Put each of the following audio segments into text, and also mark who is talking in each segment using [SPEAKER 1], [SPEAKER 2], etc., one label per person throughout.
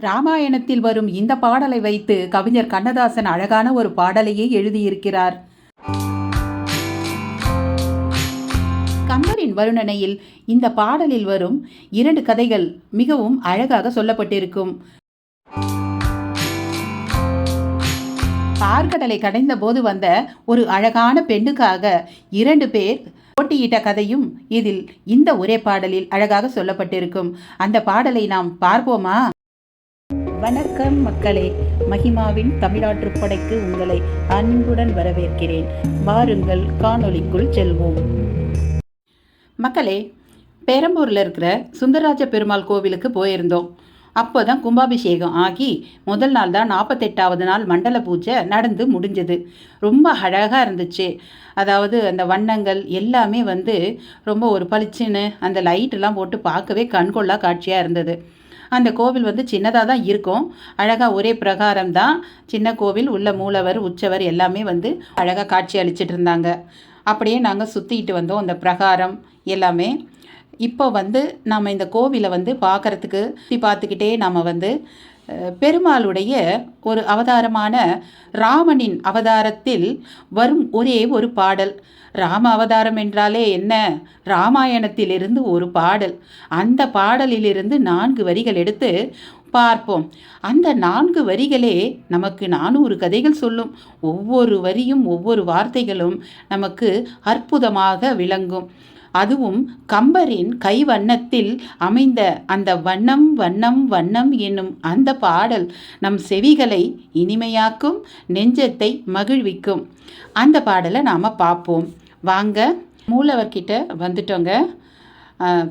[SPEAKER 1] ராமாயணத்தில் வரும் இந்த பாடலை வைத்து கவிஞர் கண்ணதாசன் அழகான ஒரு பாடலையே எழுதியிருக்கிறார். கம்பரின் வருணனையில் இந்த பாடலில் வரும் இரண்டு கதைகள் மிகவும் அழகாக சொல்லப்பட்டிருக்கும். பார்க்கடலை கடைந்த போது வந்த ஒரு அழகான பெண்ணுக்காக இரண்டு பேர் போட்டியிட்ட கதையும் இதில் இந்த ஒரே பாடலில் அழகாக சொல்லப்பட்டிருக்கும். அந்த பாடலை நாம் பார்ப்போமா? வணக்கம் மக்களே. மகிமாவின் தமிழாற்றுப்படைக்கு உங்களை அன்புடன் வரவேற்கிறேன். வாருங்கள் காணொளிக்குள் செல்வோம். மக்களே பெரம்பூரில் இருக்கிற சுந்தரராஜ பெருமாள் கோவிலுக்கு போயிருந்தோம். அப்போ தான் கும்பாபிஷேகம் ஆகி முதல் நாள் தான் நாற்பத்தெட்டாவது நாள் மண்டல பூஜை நடந்து முடிஞ்சது. ரொம்ப அழகாக இருந்துச்சு. அதாவது அந்த வண்ணங்கள் எல்லாமே வந்து ரொம்ப ஒரு பளிச்சுன்னு அந்த லைட்டெல்லாம் போட்டு பார்க்கவே கண்கொள்ளா காட்சியாக இருந்தது. அந்த கோவில் வந்து சின்னதாக தான் இருக்கும். அழகாக ஒரே பிரகாரம் தான் சின்ன கோவில் உள்ள மூலவர் உற்சவர் எல்லாமே வந்து அழகாக காட்சி அளிச்சிட்டு இருந்தாங்க. அப்படியே நாங்கள் சுற்றிட்டு வந்தோம் அந்த பிரகாரம் எல்லாமே. இப்போ வந்து நாம் இந்த கோவிலை வந்து பார்க்குறதுக்கு சுற்றி பார்த்துக்கிட்டே நாம் வந்து பெருமாளுடைய ஒரு அவதாரமான ராமனின் அவதாரத்தில் வரும் ஒரே ஒரு பாடல். ராம அவதாரம் என்றாலே என்ன? ராமாயணத்திலிருந்து ஒரு பாடல். அந்த பாடலிலிருந்து நான்கு வரிகள் எடுத்து பார்ப்போம். அந்த நான்கு வரிகளே நமக்கு நானூறு கதைகள் சொல்லும். ஒவ்வொரு வரியும் ஒவ்வொரு வார்த்தைகளும் நமக்கு அற்புதமாக விளங்கும். அதுவும் கம்பரின் கைவண்ணத்தில் அமைந்த அந்த வண்ணம் வண்ணம் வண்ணம் என்னும் அந்த பாடல் நம் செவிகளை இனிமையாக்கும் நெஞ்சத்தை மகிழ்விக்கும். அந்த பாடலை நாம் பார்ப்போம். வாங்க மூலவர்கிட்ட வந்துட்டோங்க.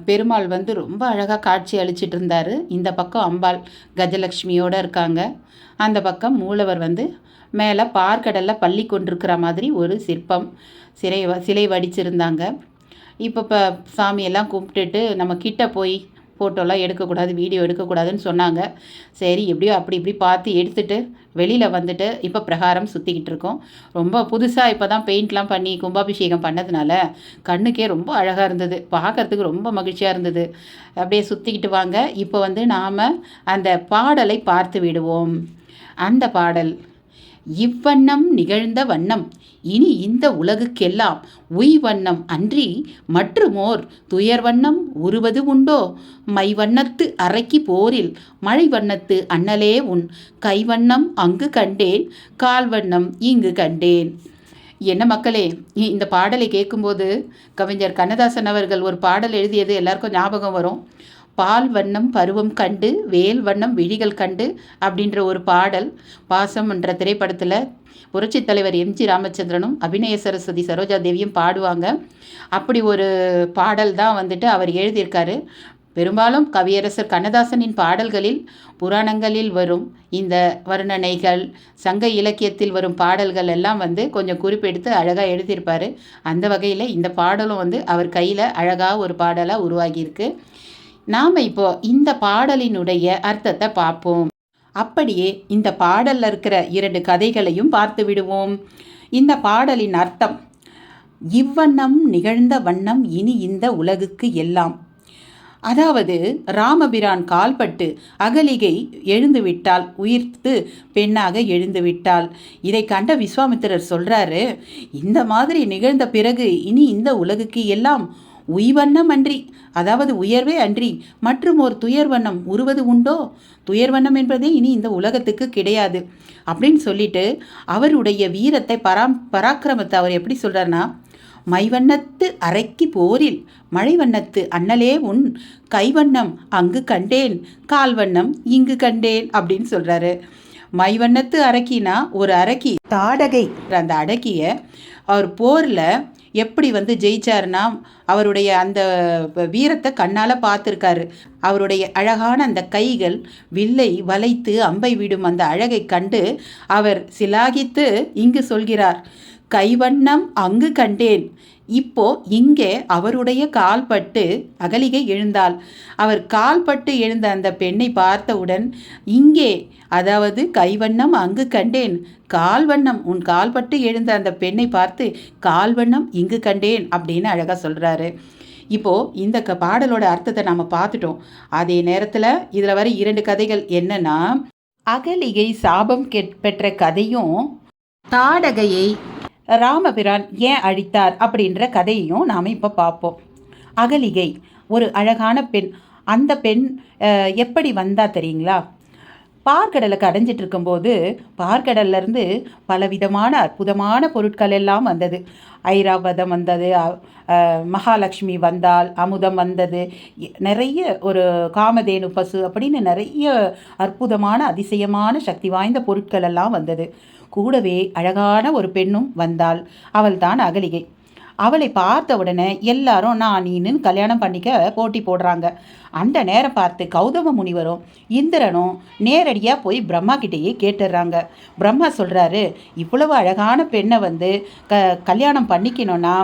[SPEAKER 1] பெருமாள் வந்து ரொம்ப அழகாக காட்சி அளிச்சிட்டு இருந்தார். இந்த பக்கம் அம்பாள் கஜலக்ஷ்மியோடு இருக்காங்க. அந்த பக்கம் மூலவர் வந்து மேலே பார்க்கடலில் பள்ளி கொண்டிருக்கிற மாதிரி ஒரு சிற்பம் சிலை வ- சிலை வடிச்சிருந்தாங்க. இப்போ இப்போ சாமியெல்லாம் கும்பிட்டுட்டு நம்ம கிட்ட போய் ஃபோட்டோலாம் எடுக்கக்கூடாது வீடியோ எடுக்கக்கூடாதுன்னு சொன்னாங்க. சரி எப்படியோ அப்படி இப்படி பார்த்து எடுத்துட்டு வெளியில் வந்துட்டு இப்போ பிரகாரம் சுற்றிக்கிட்டு இருக்கோம். ரொம்ப புதுசாக இப்போ தான் பெயிண்ட்லாம் பண்ணி கும்பாபிஷேகம் பண்ணதுனால கண்ணுக்கே ரொம்ப அழகாக இருந்தது. பார்க்கறதுக்கு ரொம்ப மகிழ்ச்சியாக இருந்தது. அப்படியே சுற்றிக்கிட்டு வாங்க. இப்போ வந்து நாம் அந்த பாடலை பார்த்து விடுவோம். அந்த பாடல் இவ்வண்ணம் நிகழ்ந்த வண்ணம். இனி இந்த உலகுக்கெல்லாம் உய் வண்ணம் அன்றி மற்றுமோர் துயர் வண்ணம் உருவது உண்டோ? மை வண்ணத்து அரைக்கி போரில் மழை வண்ணத்து அண்ணலே உன். கைவண்ணம் அங்கு கண்டேன் கால் வண்ணம் இங்கு கண்டேன். என்ன மக்களே இ- இந்த பாடலை கேட்கும்போது கவிஞர் கண்ணதாசன் அவர்கள் ஒரு பாடல் எழுதியது எல்லாருக்கும் ஞாபகம் வரும். பால் வண்ணம் பருவம் கண்டு வேல் வண்ணம் விழிகள் கண்டு அப்படின்ற ஒரு பாடல் பாசம் என்ற திரைப்படத்தில் புரட்சி தலைவர் எம்ஜி ராமச்சந்திரனும் அபிநய சரஸ்வதி சரோஜா தேவியும் பாடுவாங்க. அப்படி ஒரு பாடல் தான் வந்துட்டு அவர் எழுதியிருக்காரு. பெரும்பாலும் கவியரசர் கண்ணதாசனின் பாடல்களில் புராணங்களில் வரும் இந்த வர்ணனைகள் சங்க இலக்கியத்தில் வரும் பாடல்கள் எல்லாம் வந்து கொஞ்சம் குறிப்பெடுத்து அழகாக எழுதியிருப்பார். அந்த வகையில் இந்த பாடலும் வந்து அவர் கையில் அழகாக ஒரு பாடலாக உருவாகியிருக்கு. நாம் இப்போ இந்த பாடலினுடைய அர்த்தத்தை பார்ப்போம். அப்படியே இந்த பாடலில் இருக்கிற இரண்டு கதைகளையும் பார்த்து விடுவோம். இந்த பாடலின் அர்த்தம் இவ்வண்ணம் நிகழ்ந்த வண்ணம் இனி இந்த உலகுக்கு எல்லாம். அதாவது ராமபிரான் கால்பட்டு அகலிகை எழுந்துவிட்டால் உயிர்த்து பெண்ணாக எழுந்துவிட்டால் இதை கண்ட விஸ்வாமித்திரர் சொல்றாரு இந்த மாதிரி நிகழ்ந்த பிறகு இனி இந்த உலகுக்கு எல்லாம் உய்வண்ணம் அன்றி அதாவது உயர்வே அன்றி. மற்றும் ஒரு துயர்வண்ணம் உருவது உண்டோ? துயர்வண்ணம் என்பதே இனி இந்த உலகத்துக்கு கிடையாது. அப்படின்னு சொல்லிட்டு அவருடைய வீரத்தை பராம் பராக்கிரமத்தை அவர் எப்படி சொல்றாருன்னா மைவண்ணத்து அரைக்கி போரில் மழைவண்ணத்து அண்ணலே உன் கைவண்ணம் அங்கு கண்டேன் கால்வண்ணம் இங்கு கண்டேன் அப்படின்னு சொல்கிறாரு மைவண்ணத்து அரக்கினா ஒரு அரக்கி தாடகை அந்த அடக்கிய அவர் போரில் எப்படி வந்து ஜெயிச்சாருன்னா அவருடைய அந்த வீரத்தை கண்ணால் பார்த்துருக்காரு. அவருடைய அழகான அந்த கைகள் வில்லை வளைத்து அம்பை விடும் அந்த அழகை கண்டு அவர் சிலாகித்து இங்கு சொல்கிறார் கைவண்ணம் அங்கு கண்டேன். இப்போ இங்கே அவருடைய கால்பட்டு அகலிகை எழுந்தாள். அவர் கால்பட்டு எழுந்த அந்த பெண்ணை பார்த்தவுடன் இங்கே அதாவது கைவண்ணம் அங்கு கண்டேன். கால்வண்ணம் உன் கால்பட்டு எழுந்த அந்த பெண்ணை பார்த்து கால்வண்ணம் இங்கு கண்டேன் அப்படின்னு அழகாக சொல்கிறாரு இப்போது இந்த க பாடலோட அர்த்தத்தை நாம் பார்த்துட்டோம். அதே நேரத்தில் இதில் வர இரண்டு கதைகள் என்னென்னா அகலிகை சாபம் கெட் பெற்ற கதையும் தாடகையை ராமபிரான் ஏன் அழித்தார் அப்படின்ற கதையையும் நாம் இப்போ பார்ப்போம். அகலிகை ஒரு அழகான பெண். அந்த பெண் எப்படி வந்தா தெரியுங்களா? பார்க்கடலுக்கு அடைஞ்சிட்டு இருக்கும்போது பார்க்கடல்லேருந்து பலவிதமான அற்புதமான பொருட்கள் எல்லாம் வந்தது. ஐராவதம் வந்தது மகாலட்சுமி வந்தால் அமுதம் வந்தது. நிறைய ஒரு காமதேனு பசு அப்படின்னு நிறைய அற்புதமான அதிசயமான சக்தி வாய்ந்த பொருட்கள் எல்லாம் வந்தது. கூடவே அழகான ஒரு பெண்ணும் வந்தாள். அவள்தான் அகலிகை. அவளை பார்த்த உடனே எல்லாரும் நான் நீன்னு கல்யாணம் பண்ணிக்க போட்டி போடுறாங்க. அந்த நேரம் பார்த்து கௌதம முனிவரும் இந்திரனும் நேரடியாக போய் பிரம்மா கிட்டேயே கேட்டுடுறாங்க பிரம்மா சொல்கிறாரு இவ்வளவு அழகான பெண்ணை வந்து க கல்யாணம் பண்ணிக்கணும்னா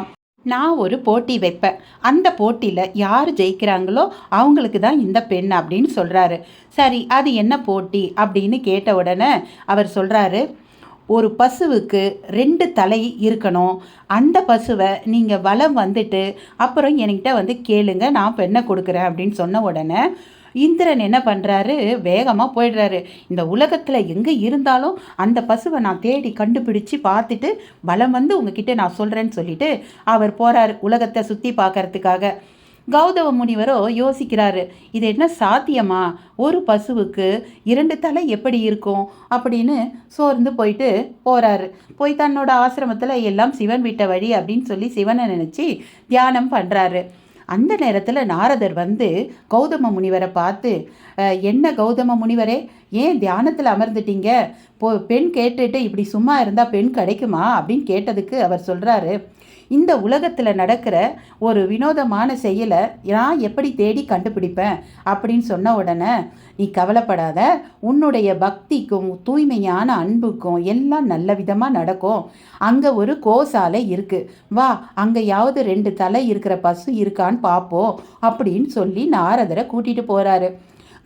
[SPEAKER 1] நான் ஒரு போட்டி வைப்பேன். அந்த போட்டியில் யார் ஜெயிக்கிறாங்களோ அவங்களுக்கு தான் இந்த பெண் அப்படின்னு சொல்கிறாரு சரி அது என்ன போட்டி? அப்படின்னு கேட்ட உடனே அவர் சொல்கிறாரு ஒரு பசுவுக்கு ரெண்டு தலை இருக்கணும். அந்த பசுவை நீங்கள் வலம் வந்துட்டு அப்புறம் என்கிட்ட வந்து கேளுங்க நான் பெண்ணை கொடுக்குறேன் அப்படின்னு சொன்ன உடனே இந்திரன் என்ன பண்ணுறாரு வேகமாக போயிடுறாரு. இந்த உலகத்தில் எங்கே இருந்தாலும் அந்த பசுவை நான் தேடி கண்டுபிடிச்சு பார்த்துட்டு வலம் வந்து உங்ககிட்ட நான் சொல்கிறேன்னு சொல்லிட்டு அவர் போகிறார் உலகத்தை சுற்றி பார்க்கறதுக்காக. கௌதம முனிவரோ யோசிக்கிறாரு இது என்ன சாத்தியமா? ஒரு பசுவுக்கு இரண்டு தலை எப்படி இருக்கும்? அப்படின்னு சோர்ந்து போயிட்டு போறாரு. போய் தன்னோட ஆசிரமத்தில் எல்லாம் சிவன் விட்ட வழி அப்படின்னு சொல்லி சிவனை நினச்சி தியானம் பண்ணுறாரு அந்த நேரத்தில் நாரதர் வந்து கௌதம முனிவரை பார்த்து என்ன கௌதம முனிவரே ஏன் தியானத்தில் அமர்ந்துட்டீங்க? போ பெண் கேட்டுட்டு இப்படி சும்மா இருந்தால் பெண் கிடைக்குமா? அப்படின்னு கேட்டதுக்கு அவர் சொல்கிறாரு இந்த உலகத்தில் நடக்கிற ஒரு வினோதமான செயலை நான் எப்படி தேடி கண்டுபிடிப்பேன் அப்படின்னு சொன்ன உடனே நீ கவலைப்படாத உன்னுடைய பக்திக்கும் தூய்மையான அன்புக்கும் எல்லாம் நல்ல விதமாக நடக்கும். அங்கே ஒரு கோசாலை இருக்குது வா அங்கேயாவது ரெண்டு தலை இருக்கிற பசு இருக்கான்னு பார்ப்போம் அப்படின்னு சொல்லி நாரதரை கூட்டிகிட்டு போகிறாரு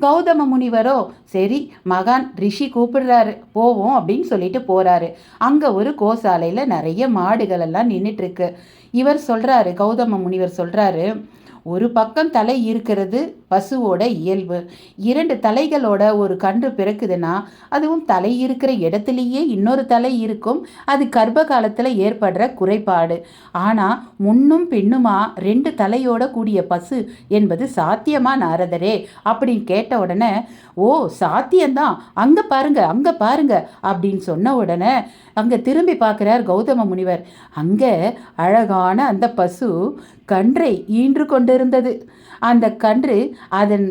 [SPEAKER 1] கௌதம முனிவரோ சரி மகான் ரிஷி கூப்பிடுறாரு போவோம் அப்படின்னு சொல்லிட்டு போறாரு. அங்க ஒரு கோசாலையில நிறைய மாடுகள் எல்லாம் நின்றுட்டு இருக்கு. இவர் சொல்றாரு கௌதம முனிவர் சொல்றாரு ஒரு பக்கம் தலை இருக்கிறது பசுவோட இயல்பு. இரண்டு தலைகளோட ஒரு கன்று பிறக்குதுன்னா அதுவும் தலை இருக்கிற இடத்துலையே இன்னொரு தலை இருக்கும். அது கர்ப்ப காலத்தில் ஏற்படுற குறைபாடு. ஆனால் முன்னும் பின்னுமா ரெண்டு தலையோட கூடிய பசு என்பது சாத்தியமா நாரதரே? அப்படின்னு கேட்ட உடனே ஓ சாத்தியம்தான். அங்கே பாருங்க அங்கே பாருங்க அப்படின்னு சொன்ன உடனே அங்கே திரும்பி பார்க்குறார் கௌதம முனிவர். அங்கே அழகான அந்த பசு கன்றை ஈன்று கொண்டிருந்தது. அந்த கன்று அதன்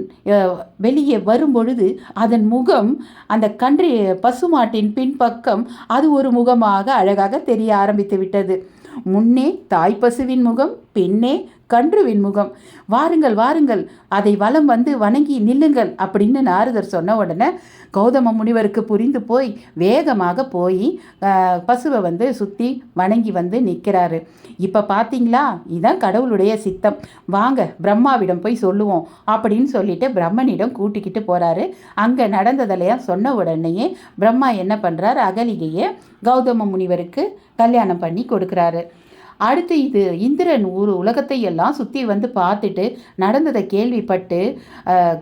[SPEAKER 1] வெளியே வரும்பொழுது அதன் முகம் அந்த கன்று பசுமாட்டின் பின்பக்கம் அது ஒரு முகமாக அழகாக தெரிய ஆரம்பித்து விட்டது. முன்னே தாய் பசுவின் முகம் பின்னே கன்றுவின் முகம் வாருங்கள் வாருங்கள். அதை வலம் வந்து வணங்கி நில்லுங்கள் அப்படின்னு நாரதர் சொன்ன உடனே கௌதம முனிவருக்கு புரிந்து போய் வேகமாக போய் பசுவை வந்து சுற்றி வணங்கி வந்து நிற்கிறாரு இப்போ பார்த்தீங்களா இதுதான் கடவுளுடைய சித்தம். வாங்க பிரம்மாவிடம் போய் சொல்லுவோம் அப்படின்னு சொல்லிட்டு பிரம்மனிடம் கூட்டிக்கிட்டு போகிறாரு அங்கே நடந்ததெல்லாம் சொன்ன உடனேயே பிரம்மா என்ன பண்ணுறாரு அகலிகையை கௌதம முனிவருக்கு கல்யாணம் பண்ணி கொடுக்குறாரு. அடுத்து இது இந்திரன் ஒரு உலகத்தை எல்லாம் சுற்றி வந்து பார்த்துட்டு நடந்ததை கேள்விப்பட்டு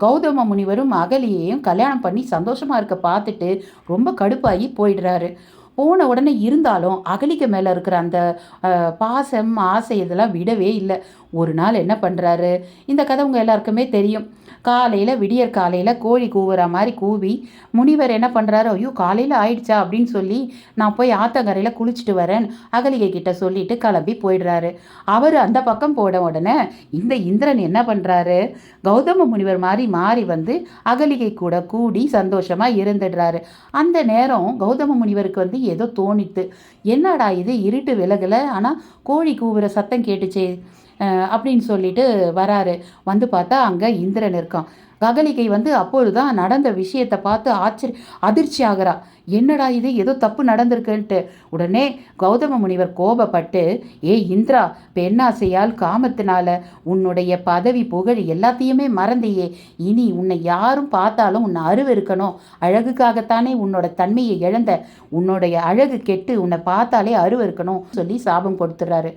[SPEAKER 1] கௌதம முனிவரும் அகலியையும் கல்யாணம் பண்ணி சந்தோஷமாக இருக்க பார்த்துட்டு ரொம்ப கடுப்பாகி போயிடுறாரு. போன உடனே இருந்தாலும் அகலிக்கு மேலே இருக்கிற அந்த பாசம் ஆசை இதெல்லாம் விடவே இல்லை. ஒரு நாள் என்ன பண்ணுறாரு இந்த கதை உங்கள் எல்லாருக்குமே தெரியும். காலையில் விடியற் காலையில் கோழி கூவுற மாதிரி கூவி முனிவர் என்ன பண்ணுறாரு ஐயோ காலையில் ஆயிடுச்சா அப்படின்னு சொல்லி நான் போய் ஆத்தங்கரையில் குளிச்சுட்டு வரேன். அகலிகை கிட்ட சொல்லிட்டு கிளம்பி போயிடுறாரு. அவர் அந்த பக்கம் போட உடனே இந்த இந்திரன் என்ன பண்ணுறாரு கௌதம முனிவர் மாதிரி மாறி வந்து அகலிகை கூட கூடி சந்தோஷமாக இருந்துடுறாரு. அந்த நேரம் கௌதம முனிவருக்கு வந்து ஏதோ தோணித்து என்னடா இது? இருட்டு விலகலை. ஆனால் கோழி கூவுற சத்தம் கேட்டுச்சே அப்படின்னு சொல்லிட்டு வராரு. வந்து பார்த்தா அங்கே இந்திரன் இருக்கான். ககலிகை வந்து அப்பொழுதுதான் நடந்த விஷயத்தை பார்த்து ஆச்சரிய அதிர்ச்சி ஆகிறா என்னடா இது? ஏதோ தப்பு நடந்திருக்குன்ட்டு. உடனே கௌதம முனிவர் கோபப்பட்டு ஏ இந்திரா பெண்ணாசையால் காமத்தினால உன்னுடைய பதவி புகழ் எல்லாத்தையுமே மறந்தியே. இனி உன்னை யாரும் பார்த்தாலும் உன்னை அருவருக்கணும். அழகுக்காகத்தானே உன்னோட தன்மையை இழந்த உன்னுடைய அழகு கெட்டு உன்னை பார்த்தாலே அருவருக்கணும் சொல்லி சாபம் கொடுத்துட்றாரு.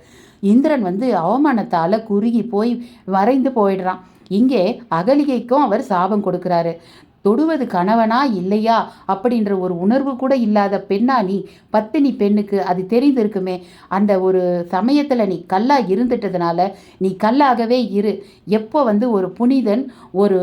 [SPEAKER 1] இந்திரன் வந்து அவமானத்தால் குறுகி போய் மறைந்து போயிடுறான். இங்கே அகலிகைக்கும் அவர் சாபம் கொடுக்குறாரு. தொடுவது கணவனா இல்லையா அப்படின்ற ஒரு உணர்வு கூட இல்லாத பெண்ணா நீ? பத்தினி பெண்ணுக்கு அது தெரிந்திருக்குமே. அந்த ஒரு சமயத்தில் நீ கல்லா இருந்துட்டதுனால நீ கல்லாகவே இரு. எப்போ வந்து ஒரு புனிதன் ஒரு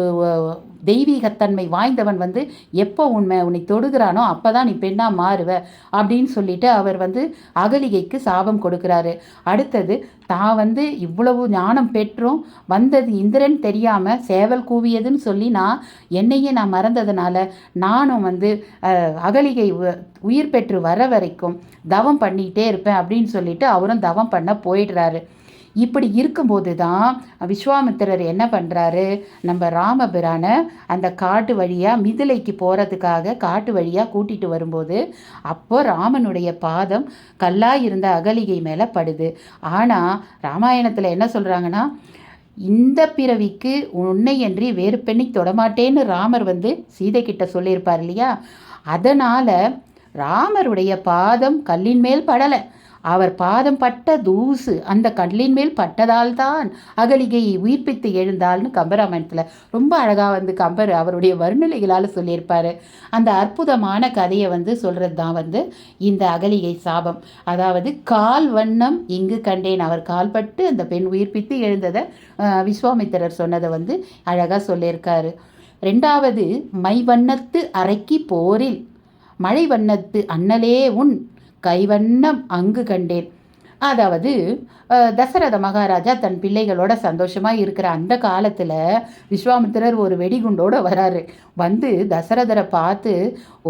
[SPEAKER 1] தெய்வீகத்தன்மை வாய்ந்தவன் வந்து எப்போ உண்மை உன்னை தொடுகிறானோ அப்போ தான் நீ பெண்ணாக மாறுவ அப்படின்னு சொல்லிட்டு அவர் வந்து அகலிகைக்கு சாபம் கொடுக்குறாரு. அடுத்தது தான் வந்து இவ்வளவு ஞானம் பெற்றும் வந்தது இந்திரன் தெரியாமல் சேவல் கூவியதுன்னு சொல்லி நான் என்னையே நான் மறந்ததுனால நானும் வந்து அகலிகை உ- உயிர் பெற்று வர வரைக்கும் தவம் பண்ணிகிட்டே இருப்பேன் அப்படின்னு சொல்லிட்டு அவரும் தவம் பண்ண போயிடுறாரு. இப்படி இருக்கும்போது தான் விஸ்வாமித்திரர் என்ன பண்ணுறாரு நம்ம ராமபிரானை அந்த காட்டு வழியாக மிதிலைக்கு போகிறதுக்காக காட்டு வழியாக கூட்டிகிட்டு வரும்போது அப்போ ராமனுடைய பாதம் கல்லாக இருந்த அகலிகை மேலே படுது. ஆனால் ராமாயணத்தில் என்ன சொல்கிறாங்கன்னா இந்த பிறவிக்கு உன்னையன்றி வேறு பெண்ணை தொடமாட்டேன்னு ராமர் வந்து சீதை கிட்ட சொல்லியிருப்பார் இல்லையா? அதனால் ராமருடைய பாதம் கல்லின் மேல் படலை. அவர் பாதம் பட்ட தூசு அந்த கண்ணின் மேல் பட்டதால் தான் அகலிகையை உயிர்ப்பித்து எழுந்தாள்னு கம்பராமாயணத்தில் ரொம்ப அழகாக வந்து கம்பர் அவருடைய வர்ணனைகளால் சொல்லியிருப்பார். அந்த அற்புதமான கதையை வந்து சொல்கிறது தான் வந்து இந்த அகலிகை சாபம். அதாவது கால் வண்ணம் இங்கு கண்டேன். அவர் கால்பட்டு அந்த பெண் உயிர்ப்பித்து எழுந்ததை விஸ்வாமித்திரர் சொன்னதை வந்து அழகாக சொல்லியிருக்காரு. ரெண்டாவது மை வண்ணத்து அரைக்கி போரில் மழை வண்ணத்து அண்ணலே உன் கைவண்ணம் அங்கு கண்டேன். அதாவது தசரத மகாராஜா தன் பிள்ளைகளோட சந்தோஷமாக இருக்கிற அந்த காலத்தில் விஸ்வாமித்திரர் ஒரு வெடிகுண்டோடு வராரு. வந்து தசரதரை பார்த்து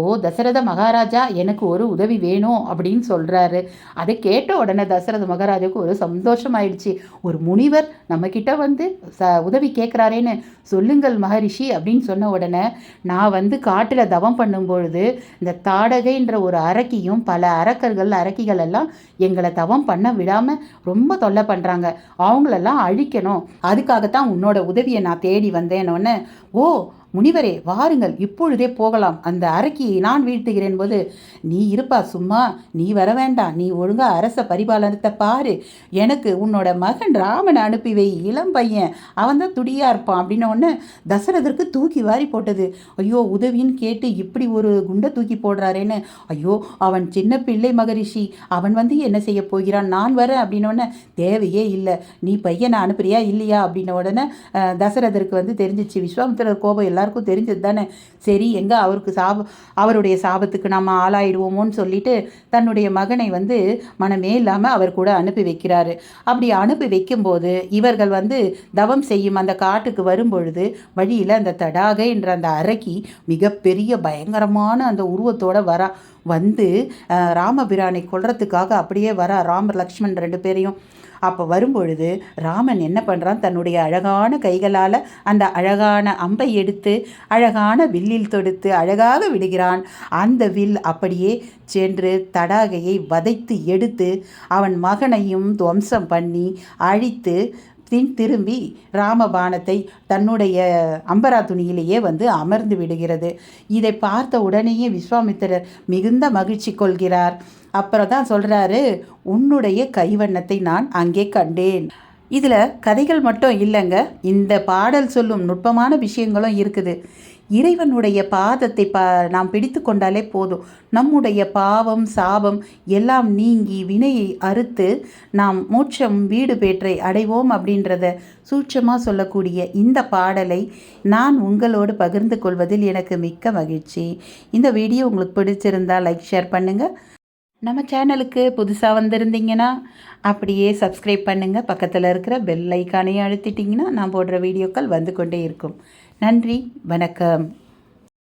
[SPEAKER 1] ஓ தசரத மகாராஜா எனக்கு ஒரு உதவி வேணும் அப்படின்னு சொல்கிறாரு அதை கேட்ட உடனே தசரத மகாராஜாவுக்கு ஒரு சந்தோஷமாயிடுச்சு. ஒரு முனிவர் நம்மக்கிட்ட வந்து ச உதவி கேட்குறாரேன்னு சொல்லுங்கள் மகரிஷி அப்படின்னு சொன்ன உடனே நான் வந்து காட்டில் தவம் பண்ணும்பொழுது இந்த தாடகைன்ற ஒரு அரக்கியும் பல அரக்கர்கள் அரக்கிகள் எல்லாம் எங்களை தவம் பண்ண விடாமல் ரொம்ப தொல்லை பண்ணுறாங்க அவங்களெல்லாம் அழிக்கணும். அதுக்காகத்தான் உன்னோட உதவியை நான் தேடி வந்தேனோன்னு ஓ முனிவரே வாருங்கள் இப்பொழுதே போகலாம். அந்த அரக்கியை நான் வீழ்த்துகிறேன் போது நீ இருப்பா சும்மா நீ வர வேண்டாம். நீ ஒழுங்கா அரச பரிபாலனத்தை பாரு. எனக்கு உன்னோட மகன் ராமன் அனுப்பி வை இளம் பையன். அவன் தான் துடியா இருப்பான் அப்படின்னோடனே தசரதற்கு தூக்கி வாரி போட்டது. ஐயோ உதவின்னு கேட்டு இப்படி ஒரு குண்டை தூக்கி போடுறாரேன்னு. ஐயோ அவன் சின்ன பிள்ளை மகரிஷி. அவன் வந்து என்ன செய்ய போகிறான்? நான் வரேன் அப்படின்னோடனே தேவையே இல்லை. நீ பையனை அனுப்புறியா இல்லையா அப்படின்ன உடனே அஹ், தசரதருக்கு வந்து தெரிஞ்சிச்சு. விஸ்வாமித்திரர் கோபம் எல்லாருக்கும் தெரிஞ்சது தானே? சரி எங்கே அவருக்கு சாப அவருடைய சாபத்துக்கு நம்ம ஆளாயிடுவோமோன்னு சொல்லிட்டு தன்னுடைய மகனை வந்து மனமே இல்லாமல் அவர் கூட அனுப்பி வைக்கிறாரு. அப்படி அனுப்பி வைக்கும்போது இவர்கள் வந்து தவம் செய்யும் அந்த காட்டுக்கு வரும்பொழுது வழியில் அந்த தடாகை என்ற அந்த அரக்கி மிகப்பெரிய பயங்கரமான அந்த உருவத்தோட வரா வந்து ராமபிரானை கொல்றதுக்காக அப்படியே வரா ராமர் லக்ஷ்மண் ரெண்டு பேரையும். அப்போ வரும்பொழுது ராமன் என்ன பண்ணுறான் தன்னுடைய அழகான கைகளால் அந்த அழகான அம்பை எடுத்து அழகான வில்லில் தொடுத்து அழகாக விடுகிறான். அந்த வில் அப்படியே சென்று தடாகையை வதைத்து எடுத்து அவன் மகனையும் துவம்சம் பண்ணி அழித்து பின் திரும்பி ராமபானத்தை தன்னுடைய அம்பரா துணியிலேயே வந்து அமர்ந்து விடுகிறது. இதை பார்த்த உடனேயே விஸ்வாமித்திரர் மிகுந்த மகிழ்ச்சி கொள்கிறார். அப்புறம் தான் சொல்கிறாரு உன்னுடைய கைவண்ணத்தை நான் அங்கே கண்டேன். இதில் கதைகள் மட்டும் இல்லைங்க இந்த பாடல் சொல்லும் நுட்பமான விஷயங்களும் இருக்குது. இறைவனுடைய பாதத்தை பா நாம் பிடித்து கொண்டாலே போதும். நம்முடைய பாவம் சாபம் எல்லாம் நீங்கி வினையை அறுத்து நாம் மோட்சம் வீடு பேற்றை அடைவோம் அப்படின்றத சூட்சமாக சொல்லக்கூடிய இந்த பாடலை நான் உங்களோடு பகிர்ந்து கொள்வதில் எனக்கு மிக்க மகிழ்ச்சி. இந்த வீடியோ உங்களுக்கு பிடிச்சிருந்தா லைக் ஷேர் பண்ணுங்கள் நம்ம சேனலுக்கு புதுசாக வந்திருந்தீங்கன்னா அப்படியே சப்ஸ்கிரைப் பண்ணுங்கள் பக்கத்தில் இருக்கிற பெல் ஐக்கானையும் அழுத்திட்டிங்கன்னா நான் போடுற வீடியோக்கள் வந்து கொண்டே இருக்கும். நன்றி வணக்கம்.